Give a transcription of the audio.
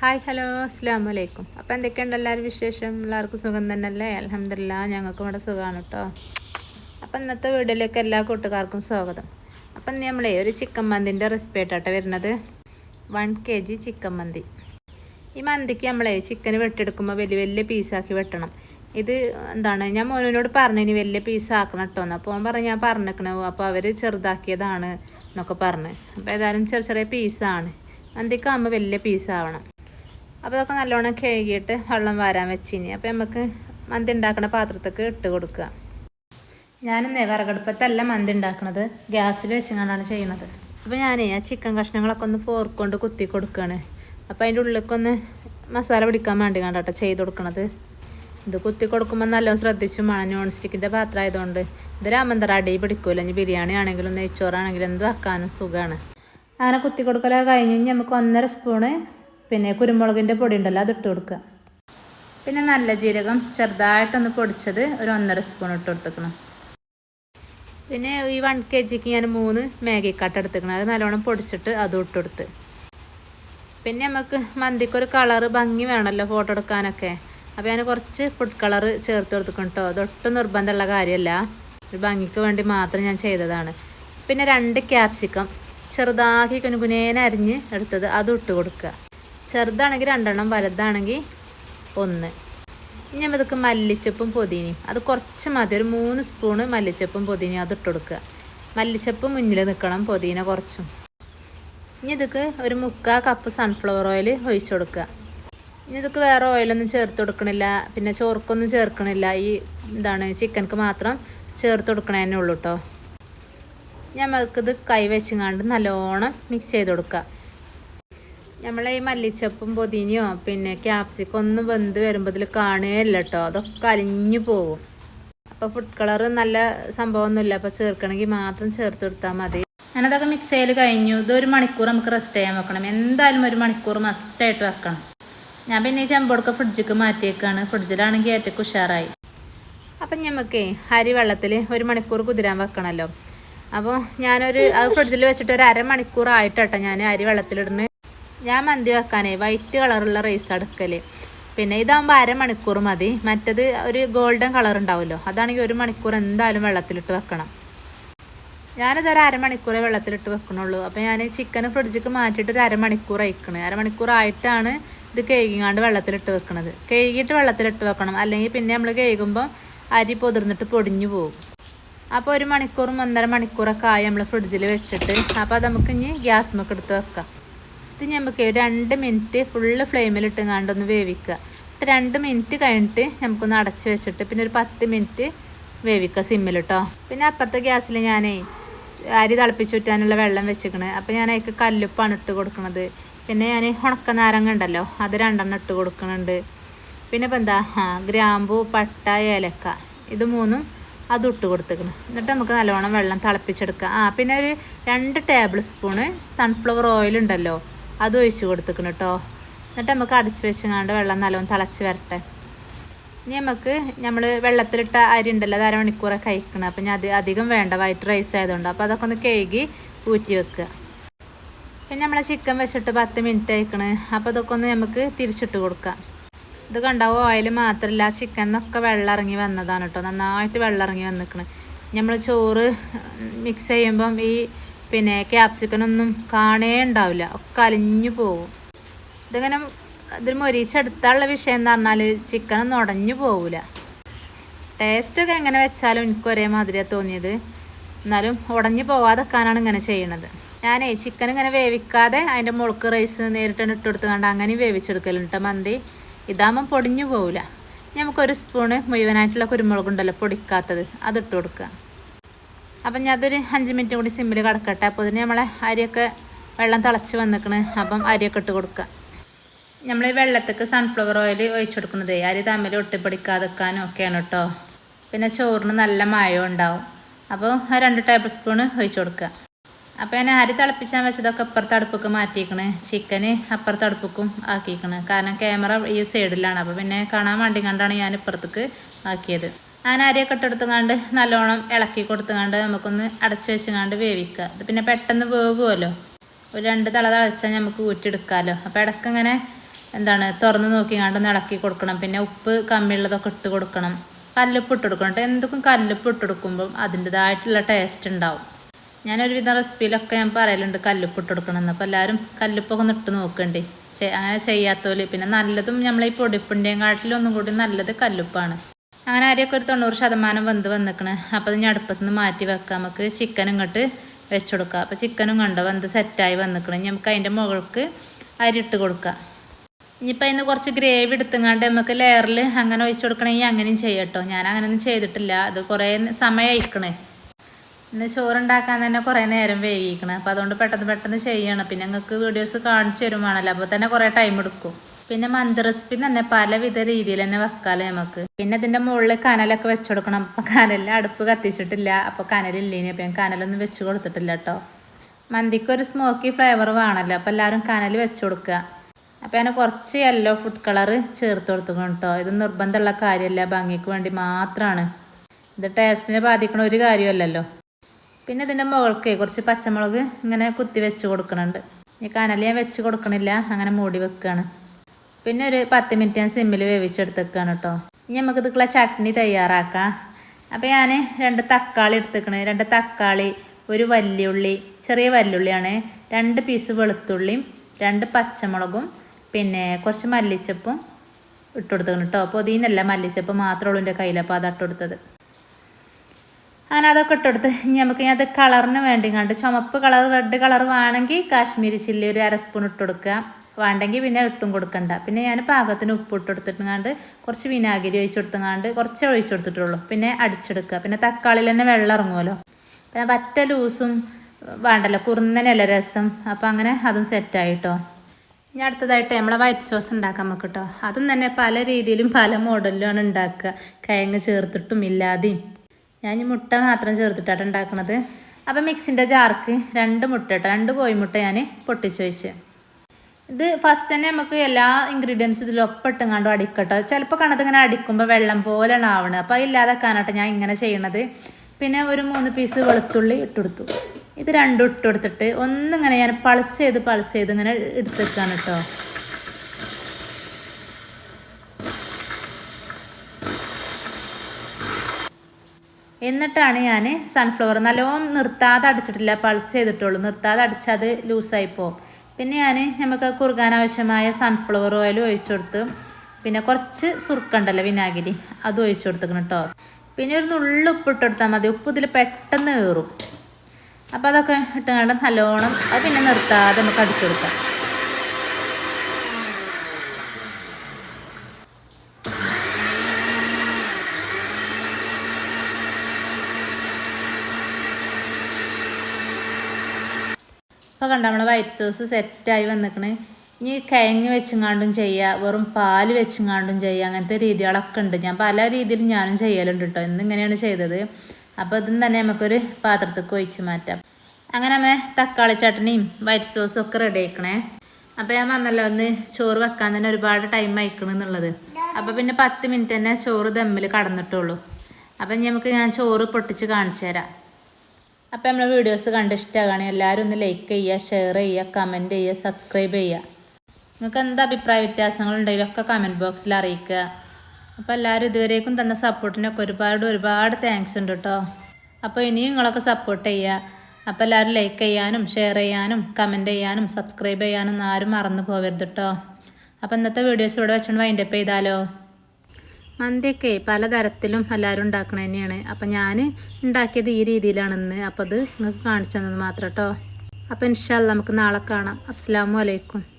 Hi hello അസ്സാം വലൈക്കും അപ്പോൾ എന്തൊക്കെയുണ്ട് എല്ലാവരും വിശേഷം? എല്ലാവർക്കും സുഖം തന്നെയല്ലേ? അലഹമില്ല ഞങ്ങൾക്കും ഇവിടെ സുഖമാണ് കേട്ടോ അപ്പം ഇന്നത്തെ വീഡിയോയിലേക്ക് എല്ലാ കൂട്ടുകാർക്കും സ്വാഗതം. അപ്പം ഇന്ന് നമ്മളെ ഒരു ചിക്കൻ മന്തിന്റെ റെസിപ്പി ആയിട്ടാട്ടെ വരുന്നത്. വൺ കെ ജി ചിക്കൻ മന്തി. ഈ മന്തിക്ക് നമ്മളെ ചിക്കൻ വെട്ടിയെടുക്കുമ്പോൾ വലിയ വലിയ പീസാക്കി വെട്ടണം. ഇത് എന്താണ്? ഞാൻ മോനോട് പറഞ്ഞു ഇനി വലിയ പീസാക്കണം കേട്ടോ എന്ന്. അപ്പോൾ അവൻ പറഞ്ഞു ഞാൻ പറഞ്ഞേക്കണു അപ്പോൾ അവർ ചെറുതാക്കിയതാണ് എന്നൊക്കെ പറഞ്ഞ്. അപ്പോൾ ഏതായാലും ചെറിയ ചെറിയ പീസാണ് മന്തിക്കാകുമ്പോൾ വലിയ പീസാവണം അപ്പോൾ അതൊക്കെ നല്ലോണം കഴുകിയിട്ട് വെള്ളം വാരാൻ വെച്ചിനി. അപ്പോൾ നമുക്ക് മന്തി ഉണ്ടാക്കുന്ന പാത്രത്തേക്ക് ഇട്ട് കൊടുക്കുക ഞാനിന്നേ വിറകടുപ്പത്തല്ല മന്തി ഉണ്ടാക്കുന്നത് ഗ്യാസിൽ വെച്ചുകൊണ്ടാണ് ചെയ്യുന്നത് അപ്പോൾ ഞാൻ ആ ചിക്കൻ കഷ്ണങ്ങളൊക്കെ ഒന്ന് ഫോർക്കൊണ്ട് കുത്തി കൊടുക്കുകയാണ് അപ്പോൾ അതിന്റെ ഉള്ളിലേക്കൊന്ന് മസാല പിടിക്കാൻ വേണ്ടി കണ്ടാട്ടോ ചെയ്ത് കൊടുക്കണത്. ഇത് കുത്തി കൊടുക്കുമ്പോൾ നല്ലോണം ശ്രദ്ധിച്ചു വേണം നോൺ സ്റ്റിക്കിന്റെ പാത്രം ആയതുകൊണ്ട് ഇത് രാമന്തറ അടി പിടിക്കൂല. ഇനി ബിരിയാണി ആണെങ്കിലും നെയ്ച്ചോറാണെങ്കിലും എന്ത് വെക്കാനും സുഖമാണ് അങ്ങനെ കുത്തി കൊടുക്കലൊക്കെ കഴിഞ്ഞ് കഴിഞ്ഞ് നമുക്ക് ഒന്നര സ്പൂണ് പിന്നെ കുരുമുളകിന്റെ പൊടി ഉണ്ടല്ലോ അത് ഇട്ട് കൊടുക്കുക. പിന്നെ നല്ല ജീരകം ചെറുതായിട്ടൊന്ന് പൊടിച്ചത് ഒരു ഒന്നര സ്പൂൺ ഇട്ട് കൊടുത്തേക്കണം. പിന്നെ ഈ വൺ കെ ജിക്ക് ഞാൻ മൂന്ന് മാഗി കട്ട് എടുത്തേക്കണം. അത് നല്ലോണം പൊടിച്ചിട്ട് അതും ഇട്ട് കൊടുത്ത്. പിന്നെ നമുക്ക് മന്തിക്കൊരു കളറ് ഭംഗി വേണമല്ലോ ഫോട്ടോ എടുക്കാനൊക്കെ. അപ്പോൾ ഞാൻ കുറച്ച് ഫുഡ് കളറ് ചേർത്ത് കൊടുത്തിക്കണം കേട്ടോ അതൊട്ടും നിർബന്ധമുള്ള കാര്യമല്ല. ഒരു ഭംഗിക്ക് വേണ്ടി മാത്രം ഞാൻ ചെയ്തതാണ്. പിന്നെ രണ്ട് ക്യാപ്സിക്കം ചെറുതാക്കി കുനുകുനേനെ അരിഞ്ഞ് എടുത്തത് അതും ഇട്ട് കൊടുക്കുക. ചെറുതാണെങ്കിൽ രണ്ടെണ്ണം വലുതാണെങ്കിൽ ഒന്ന്. ഇനി നമുക്ക് മല്ലിച്ചപ്പും പൊതിനയും അത് കുറച്ച് മതി. ഒരു മൂന്ന് സ്പൂണ് മല്ലിച്ചപ്പും പൊതിനയും അത് ഇട്ട് കൊടുക്കുക. മല്ലിച്ചപ്പ് മുന്നിൽ നിൽക്കണം പൊതിന കുറച്ചും. ഇനി ഇതൊക്കെ ഒരു മുക്കാ കപ്പ് സൺഫ്ലവർ ഓയിൽ ഒഴിച്ചു കൊടുക്കുക. ഇനി ഇതൊക്കെ വേറെ ഓയിലൊന്നും ചേർത്ത് കൊടുക്കണില്ല. പിന്നെ ചോർക്കൊന്നും ചേർക്കണില്ല. ഈ എന്താണ് ചിക്കൻക്ക് മാത്രം ചേർത്ത് കൊടുക്കണേ തന്നെ ഉള്ളൂ കേട്ടോ ഞമ്മക്കിത് കൈ വെച്ചുങ്ങാണ്ട് നല്ലോണം മിക്സ് ചെയ്ത് കൊടുക്കുക. നമ്മളെ ഈ മല്ലിച്ചപ്പും പൊതിനയോ പിന്നെ ക്യാപ്സിക്കം ഒന്നും വെന്ത് വരുമ്പോൾ ഇതിൽ കാണുകയില്ല കേട്ടോ അതൊക്കെ അലിഞ്ഞു പോവും. അപ്പോൾ ഫുഡ് കളർ നല്ല സംഭവമൊന്നുമില്ല. അപ്പോൾ ചേർക്കണമെങ്കിൽ മാത്രം ചേർത്ത് കൊടുത്താൽ മതി. ഞാനതൊക്കെ മിക്സ് ചെയ്ത് കഴിഞ്ഞു. ഇതൊരു മണിക്കൂർ നമുക്ക് റെസ്റ്റ് ചെയ്യാൻ വെക്കണം. എന്തായാലും ഒരു മണിക്കൂർ മസ്റ്റായിട്ട് വെക്കണം. ഞാൻ പിന്നെ ഈ ചെമ്പോടൊക്കെ ഫ്രിഡ്ജിക്ക് മാറ്റിയേക്കാണ്. ഫ്രിഡ്ജിലാണെങ്കിൽ ഏറ്റവും ഉഷാറായി. അപ്പം നമുക്കേ അരി വെള്ളത്തിൽ ഒരു മണിക്കൂർ കുതിരാൻ വെക്കണമല്ലോ അപ്പോൾ ഞാനൊരു അത് ഫ്രിഡ്ജിൽ വെച്ചിട്ട് ഒരു അരമണിക്കൂർ ആയിട്ടോ ഞാൻ അരി വെള്ളത്തിലിടുന്നത് ഞാൻ മന്തി വെക്കാനേ വൈറ്റ് കളറുള്ള റൈസ് അടുക്കൽ പിന്നെ ഇതാകുമ്പോൾ അരമണിക്കൂർ മതി. മറ്റത് ഒരു ഗോൾഡൻ കളർ ഉണ്ടാവുമല്ലോ അതാണെങ്കിൽ ഒരു മണിക്കൂർ എന്തായാലും വെള്ളത്തിലിട്ട് വെക്കണം. ഞാനിതൊരു അരമണിക്കൂറേ വെള്ളത്തിലിട്ട് വെക്കണുള്ളൂ. അപ്പോൾ ഞാൻ ചിക്കൻ ഫ്രിഡ്ജിക്ക് മാറ്റിയിട്ട് ഒരു അരമണിക്കൂർ അയക്കണേ. അരമണിക്കൂർ ആയിട്ടാണ് ഇത് കഴുകിങ്ങാണ്ട് വെള്ളത്തിലിട്ട് വെക്കണത്. കഴുകിയിട്ട് വെള്ളത്തിലിട്ട് വെക്കണം. അല്ലെങ്കിൽ പിന്നെ നമ്മൾ കഴുകുമ്പോൾ അരി പൊതിർന്നിട്ട് പൊടിഞ്ഞു പോകും അപ്പോൾ ഒരു മണിക്കൂറും ഒന്നര മണിക്കൂറൊക്കെ ആയി നമ്മൾ ഫ്രിഡ്ജിൽ വെച്ചിട്ട്. അപ്പോൾ നമുക്ക് ഇനി ഗ്യാസ് നമുക്ക് എടുത്ത് വെക്കാം. ഇത് നമുക്ക് രണ്ട് മിനിറ്റ് ഫുള്ള് ഫ്ലെയിമിലിട്ട് കണ്ടൊന്ന് വേവിക്കുക രണ്ട് മിനിറ്റ് കഴിഞ്ഞിട്ട് നമുക്കൊന്ന് അടച്ച് വെച്ചിട്ട് പിന്നെ ഒരു പത്ത് മിനിറ്റ് വേവിക്കുക സിമ്മിലിട്ടോ പിന്നെ അപ്പുറത്തെ ഗ്യാസിൽ ഞാനേ അരി തിളപ്പിച്ചുറ്റാനുള്ള വെള്ളം വെച്ചിക്കണ്. അപ്പോൾ ഞാൻ അതിൽ കല്ലുപ്പാണ് ഇട്ട് കൊടുക്കുന്നത് പിന്നെ ഞാൻ ഉണക്ക നാരങ്ങ ഉണ്ടല്ലോ അത് രണ്ടെണ്ണം ഇട്ട് കൊടുക്കുന്നുണ്ട് പിന്നെ ഇപ്പം എന്താ? ആ ഗ്രാമ്പു പട്ട ഏലക്ക ഇത് മൂന്നും അത് ഇട്ട് കൊടുത്തേക്കണം. എന്നിട്ട് നമുക്ക് നല്ലവണ്ണം വെള്ളം തിളപ്പിച്ചെടുക്കാം. ആ പിന്നെ ഒരു രണ്ട് ടേബിൾ സ്പൂണ് സൺഫ്ലവർ ഓയിൽ ഉണ്ടല്ലോ അത് ഒഴിച്ച് കൊടുത്തേക്കണം കേട്ടോ എന്നിട്ട് നമുക്ക് അടച്ച് വെച്ചങ്ങാണ്ട് വെള്ളം നല്ലോണം തിളച്ച് വരട്ടെ. ഇനി നമുക്ക് നമ്മൾ വെള്ളത്തിലിട്ട അരി ഉണ്ടല്ലോ അത് അരമണിക്കൂറൊക്കെ കഴിക്കണം. അപ്പം ഞാൻ അത് അധികം വേണ്ട വൈറ്റ് റൈസ് ആയതുകൊണ്ട്. അപ്പോൾ അതൊക്കെ ഒന്ന് കഴുകി ഊറ്റി വെക്കുക. പിന്നെ നമ്മളെ ചിക്കൻ വെച്ചിട്ട് പത്ത് മിനിറ്റ് അയക്കണ് അപ്പോൾ അതൊക്കെ ഒന്ന് നമുക്ക് തിരിച്ചിട്ട് കൊടുക്കാം. ഇത് കണ്ടാവും ഓയിൽ മാത്രമല്ല ചിക്കൻ എന്നൊക്കെ വെള്ളം ഇറങ്ങി വന്നതാണ് കേട്ടോ നന്നായിട്ട് വെള്ളം ഇറങ്ങി വന്നിക്കണ്. നമ്മൾ ചോറ് മിക്സ് ചെയ്യുമ്പം ഈ പിന്നെ ക്യാപ്സിക്കനൊന്നും കാണേ ഉണ്ടാവില്ല. ഒക്കെ അലിഞ്ഞു പോകും ഇതിങ്ങനെ ഇതിന് മൊരീച്ചെടുത്താനുള്ള വിഷയം എന്ന് പറഞ്ഞാൽ ചിക്കനൊന്നും ഉടഞ്ഞു പോവില്ല ടേസ്റ്റൊക്കെ എങ്ങനെ വെച്ചാലും എനിക്ക് ഒരേ മാതിരിയാണ് തോന്നിയത്. എന്നാലും ഉടഞ്ഞു പോവാതെക്കാനാണ് ഇങ്ങനെ ചെയ്യണത്. ഞാനേ ചിക്കൻ ഇങ്ങനെ വേവിക്കാതെ അതിന്റെ മുളക്ക് റൈസ് നേരിട്ട് ഇട്ട് കണ്ട അങ്ങനെ വേവിച്ചെടുക്കലുണ്ട് മന്തി. ഇതാകുമ്പം പൊടിഞ്ഞു പോവില്ല നമുക്കൊരു സ്പൂണ് മുഴുവനായിട്ടുള്ള കുരുമുളകുണ്ടല്ലോ പൊടിക്കാത്തത്. അതിട്ട് കൊടുക്കുക അപ്പം ഞാൻ അതൊരു അഞ്ച് മിനിറ്റ് കൂടി സിമ്മിൽ കിടക്കട്ടെ. അപ്പോൾ ഇതിന് നമ്മളെ അരിയൊക്കെ വെള്ളം തിളച്ച് വന്നിക്കണ്. അപ്പം അരിയൊക്കെ ഇട്ട് കൊടുക്കുക. നമ്മൾ ഈ വെള്ളത്തേക്ക് സൺഫ്ലവർ ഓയിൽ ഒഴിച്ചു കൊടുക്കുന്നത്. അരി തമ്മിൽ ഒട്ടിപ്പിടിക്കാതെക്കാനും ഒക്കെയാണ് കേട്ടോ. പിന്നെ ചോറിന് നല്ല മായം ഉണ്ടാവും. അപ്പോൾ രണ്ട് ടേബിൾ സ്പൂൺ ഒഴിച്ചു കൊടുക്കുക. അപ്പോൾ ഞാൻ അരി തിളപ്പിച്ചാൽ വെച്ചതൊക്കെ അപ്പുറത്ത് അടുപ്പൊക്കെ മാറ്റിയിരിക്കണ് ചിക്കന് അപ്പുറത്ത് അടുപ്പൊക്കും ആക്കിയിരിക്കണ് കാരണം ക്യാമറ ഈ സൈഡിലാണ് അപ്പോൾ പിന്നെ കാണാൻ വേണ്ടി കണ്ടാണ് ഞാൻ ഇപ്പുറത്തേക്ക് ആക്കിയത്. ഞാൻ അരിയൊക്കെ ഇട്ടെടുത്തുകൊണ്ട് നല്ലോണം ഇളക്കി കൊടുത്തുകൊണ്ട് നമുക്കൊന്ന് അടച്ച് വെച്ചുകൊണ്ട് വേവിക്കുക. ഇത് പിന്നെ പെട്ടെന്ന് വേവുമല്ലോ ഒരു രണ്ട് തള തളച്ചാൽ നമുക്ക് ഊറ്റിയെടുക്കാമല്ലോ അപ്പോൾ ഇടയ്ക്ക് ഇങ്ങനെ എന്താണ് തുറന്ന് നോക്കിക്കാണ്ട് ഒന്ന് ഇളക്കി കൊടുക്കണം. പിന്നെ ഉപ്പ് കമ്മിയുള്ളതൊക്കെ ഇട്ട് കൊടുക്കണം. കല്ലുപ്പ് ഇട്ട് കൊടുക്കണം എന്തൊക്കെ കല്ലുപ്പ് ഇട്ട് കൊടുക്കുമ്പം അതിന്റെതായിട്ടുള്ള ടേസ്റ്റ് ഉണ്ടാവും ഞാനൊരുവിധം റെസിപ്പിയിലൊക്കെ ഞാൻ പറയലുണ്ട് കല്ലുപ്പ് ഇട്ട് കൊടുക്കണം എന്ന് അപ്പോൾ എല്ലാവരും കല്ലുപ്പൊക്കെ ഒന്ന് ഇട്ട് നോക്കണ്ടേ. അങ്ങനെ ചെയ്യാത്തോൽ. പിന്നെ നല്ലതും നമ്മൾ ഈ പൊടിപ്പിന്റെയും കാട്ടിലും ഒന്നും കൂടി നല്ലത് കല്ലുപ്പാണ്. അങ്ങനെ അരിയൊക്കെ ഒരു തൊണ്ണൂറ് ശതമാനം വെന്ത് വന്നിക്കണ്? അപ്പോൾ ഇനി അടുപ്പത്ത് നിന്ന് മാറ്റി വെക്കാം. നമുക്ക് ചിക്കൻ ഇങ്ങോട്ട് വെച്ച് കൊടുക്കുക അപ്പോൾ ചിക്കനും കണ്ട? വെന്ത് സെറ്റായി വന്നിക്കണം. ഇനി നമുക്ക് അതിന്റെ മുകൾക്ക് അരി ഇട്ട് കൊടുക്കാം. ഇനിയിപ്പോൾ അതിന് കുറച്ച് ഗ്രേവി എടുത്തുങ്ങാണ്ട് നമുക്ക് ലെയറിൽ അങ്ങനെ ഒഴിച്ചു കൊടുക്കണമെങ്കിൽ അങ്ങനെയും ചെയ്യട്ടോ. ഞാൻ അങ്ങനെയൊന്നും ചെയ്തിട്ടില്ല. അത് കുറേ സമയം അയക്കണേ ഇന്ന് ചോറുണ്ടാക്കാൻ തന്നെ കുറേ നേരം വൈകിക്കണം. അപ്പോൾ അതുകൊണ്ട് പെട്ടെന്ന് പെട്ടെന്ന് ചെയ്യണം. പിന്നെ നിങ്ങൾക്ക് വീഡിയോസ് കാണിച്ചു തരുവാണല്ലോ. അപ്പോൾ തന്നെ കുറേ ടൈം എടുക്കും. പിന്നെ മന്തി റെസിപ്പി തന്നെ പലവിധ രീതിയിൽ തന്നെ വെക്കാലോ നമുക്ക് പിന്നെ ഇതിന്റെ മുകളിൽ കനലൊക്കെ വെച്ച് കൊടുക്കണം. അപ്പം കനലിൽ അടുപ്പ് കത്തിച്ചിട്ടില്ല. അപ്പോൾ കനലില്ലേനി. അപ്പം ഞാൻ കനലൊന്നും വെച്ച് കൊടുത്തിട്ടില്ല കേട്ടോ മന്തിക്ക് ഒരു സ്മോക്കി ഫ്ലേവർ വേണമല്ലോ അപ്പോൾ എല്ലാവരും കനൽ വെച്ച് കൊടുക്കുക അപ്പോൾ ഞാൻ കുറച്ച് യെല്ലോ ഫുഡ് കളർ ചേർത്ത് കൊടുത്തുക്കണം കേട്ടോ ഇത് നിർബന്ധമുള്ള കാര്യമല്ല. ഭംഗിക്ക് വേണ്ടി മാത്രമാണ് ഇത് ടേസ്റ്റിനെ ബാധിക്കണ ഒരു കാര്യമല്ലല്ലോ. പിന്നെ ഇതിന്റെ മുകൾക്ക് കുറച്ച് പച്ചമുളക് ഇങ്ങനെ കുത്തി വെച്ച് കൊടുക്കുന്നുണ്ട് ഈ കനൽ ഞാൻ വെച്ച് കൊടുക്കണില്ല. അങ്ങനെ മൂടി വെക്കുകയാണ് പിന്നെ ഒരു പത്ത് മിനിറ്റ് ഞാൻ സിമ്മിൽ വേവിച്ചെടുത്തേക്കാണ് കേട്ടോ. ഇനി നമുക്ക് ഇതിക്കുള്ള ചട്നി തയ്യാറാക്കാം. അപ്പോൾ ഞാൻ രണ്ട് തക്കാളി എടുത്തേക്കണേ. രണ്ട് തക്കാളി ഒരു വല്യുള്ളി ചെറിയ വല്യുള്ളിയാണ് രണ്ട് പീസ് വെളുത്തുള്ളിയും രണ്ട് പച്ചമുളകും പിന്നെ കുറച്ച് മല്ലിച്ചപ്പും ഇട്ട് കൊടുത്തേക്കണം കേട്ടോ. അപ്പോൾ ഇതിനല്ല മല്ലിച്ചപ്പ് മാത്രമേ ഉള്ളൂ എന്റെ കയ്യിൽ അപ്പോൾ അത് ഇട്ട് കൊടുത്തത് അങ്ങനെ അതൊക്കെ ഇട്ടെടുത്ത് ഇനി നമുക്ക് അത് കളറിന് വേണ്ടി കണ്ട് ചുമപ്പ് കളർ റെഡ് കളർ വേണമെങ്കിൽ കാശ്മീരി ചില്ലി ഒരു അര സ്പൂൺ ഇട്ട് കൊടുക്കുക വേണ്ടെങ്കിൽ പിന്നെ ഇട്ടും കൊടുക്കണ്ട. പിന്നെ ഞാൻ പാകത്തിന് ഉപ്പ് ഇട്ട് കൊടുത്തിട്ടുങ്ങാണ്ട് കുറച്ച് വിനാഗിരി ഒഴിച്ച് കൊടുത്തുങ്ങാണ്ട് കുറച്ച് ഒഴിച്ച് കൊടുത്തിട്ടുള്ളൂ. പിന്നെ അടിച്ചെടുക്കുക പിന്നെ തക്കാളിയിൽ തന്നെ വെള്ളം ഇറങ്ങുമല്ലോ പിന്നെ പറ്റ ലൂസും വേണ്ടല്ലോ കുറുന്നനല്ല രസം. അപ്പോൾ അങ്ങനെ അതും സെറ്റായിട്ടോ ഇനി അടുത്തതായിട്ട് നമ്മളെ വൈറ്റ് സോസ് ഉണ്ടാക്കാൻ നമുക്ക് കേട്ടോ അതും തന്നെ പല രീതിയിലും പല മോഡലിലുമാണ് ഉണ്ടാക്കുക. കിഴങ്ങ് ചേർത്തിട്ടും ഇല്ലാതെയും. ഞാൻ മുട്ട മാത്രം ചേർത്തിട്ടാണ് ഉണ്ടാക്കുന്നത് അപ്പം മിക്സിന്റെ ജാർക്ക് രണ്ട് മുട്ട കേട്ടോ രണ്ട് കോഴിമുട്ട ഞാൻ പൊട്ടിച്ചു വെച്ച് ഇത് ഫസ്റ്റ് തന്നെ നമുക്ക് എല്ലാ ഇൻഗ്രീഡിയൻസും ഇതിൽ ഒപ്പിട്ടുങ്ങാണ്ടും അടിക്കട്ടോ. ചിലപ്പോൾ കണ്ടത് ഇങ്ങനെ അടിക്കുമ്പോൾ വെള്ളം പോലെ ആവണത് അപ്പോൾ ഇല്ലാതാക്കാനാട്ടോ ഞാൻ ഇങ്ങനെ ചെയ്യണത്. പിന്നെ ഒരു മൂന്ന് പീസ് വെളുത്തുള്ളി ഇട്ടുകൊടുത്തു. ഇത് രണ്ടും ഇട്ടുകൊടുത്തിട്ട് ഒന്നിങ്ങനെ ഞാൻ പൾസ് ചെയ്ത് പൾസ് ചെയ്ത് ഇങ്ങനെ എടുത്തേക്കാണ് കേട്ടോ എന്നിട്ടാണ് ഞാൻ സൺഫ്ലവർ നല്ലോണം നിർത്താതെ അടിച്ചിട്ടില്ല. പൾസ് ചെയ്തിട്ടുള്ളൂ. നിർത്താതെ അടിച്ചത് ലൂസായി പോകും പിന്നെ ഞാൻ നമുക്ക് കുറുകാൻ ആവശ്യമായ സൺഫ്ലവർ ഓയിൽ ഒഴിച്ചു കൊടുത്ത് പിന്നെ കുറച്ച് സുർക്കുണ്ടല്ലോ വിനാഗിരി അത് ഒഴിച്ചു കൊടുത്തേക്കണം കേട്ടോ പിന്നെ ഒരു നുള്ളു ഉപ്പ് കൊടുത്താൽ മതി. ഉപ്പ് ഇതിൽ പെട്ടെന്ന് കയറും അപ്പോൾ അതൊക്കെ ഇട്ടുകൊണ്ട് നല്ലോണം അത് പിന്നെ നിർത്താതെ നമുക്ക് അടിച്ചു കൊടുക്കാം. അപ്പോൾ കണ്ട നമ്മളെ വൈറ്റ് സോസ് സെറ്റായി വന്നിക്കണേ. ഇനി കിഴങ്ങ് വെച്ചുങ്ങാണ്ടും ചെയ്യുക വെറും പാൽ വെച്ചുങ്ങാണ്ടും ചെയ്യുക അങ്ങനത്തെ രീതികളൊക്കെ ഉണ്ട്. ഞാൻ പല രീതിയിലും ഞാനും ചെയ്യലുണ്ട് കേട്ടോ ഇന്നിങ്ങനെയാണ് ചെയ്തത്. അപ്പോൾ ഇതും തന്നെ നമുക്കൊരു പാത്രത്തേക്ക് ഒഴിച്ച് മാറ്റാം. അങ്ങനെ നമ്മെ തക്കാളി ചട്ടണിയും വൈറ്റ് സോസും ഒക്കെ റെഡി ആക്കണേ അപ്പോൾ ഞാൻ പറഞ്ഞല്ലോ ഒന്ന് ചോറ് വെക്കാൻ തന്നെ ഒരുപാട് ടൈം അയക്കണം എന്നുള്ളത്. അപ്പോൾ പിന്നെ പത്ത് മിനിറ്റ് തന്നെ ചോറ് ദമ്മിൽ കടന്നിട്ടുള്ളൂ. അപ്പം ഞമ്മക്ക് ഞാൻ ചോറ് പൊട്ടിച്ച് കാണിച്ചു തരാം. അപ്പോൾ നമ്മളെ വീഡിയോസ് കണ്ട് ഇഷ്ടമാകുകയാണെങ്കിൽ എല്ലാവരും ഒന്ന് ലൈക്ക് ചെയ്യുക ഷെയർ ചെയ്യുക കമന്റ് ചെയ്യുക സബ്സ്ക്രൈബ് ചെയ്യുക. നിങ്ങൾക്ക് എന്താ അഭിപ്രായ വ്യത്യാസങ്ങളുണ്ടെങ്കിലും ഒക്കെ കമന്റ് ബോക്സിൽ അറിയിക്കുക. അപ്പോൾ എല്ലാവരും ഇതുവരേക്കും തന്ന സപ്പോർട്ടിനൊക്കെ ഒരുപാട് ഒരുപാട് താങ്ക്സ് ഉണ്ട് കേട്ടോ അപ്പോൾ ഇനിയും നിങ്ങളൊക്കെ സപ്പോർട്ട് ചെയ്യുക. അപ്പോൾ എല്ലാവരും ലൈക്ക് ചെയ്യാനും ഷെയർ ചെയ്യാനും കമന്റ് ചെയ്യാനും സബ്സ്ക്രൈബ് ചെയ്യാനും ആരും മറന്നു പോകരുത് കേട്ടോ അപ്പോൾ ഇന്നത്തെ വീഡിയോസ് ഇവിടെ വെച്ചുകൊണ്ട് വൈൻഡപ്പ് ചെയ്താലോ? മന്തിയൊക്കെ പലതരത്തിലും എല്ലാവരും ഉണ്ടാക്കണ തന്നെയാണ്. അപ്പം ഞാൻ ഉണ്ടാക്കിയത് ഈ രീതിയിലാണെന്ന്. അപ്പം അത് നിങ്ങൾക്ക് കാണിച്ചു തന്നത് മാത്രം കേട്ടോ. അപ്പം ഇൻഷാല്ല നമുക്ക് നാളെ കാണാം. അസ്സാം വലൈക്കും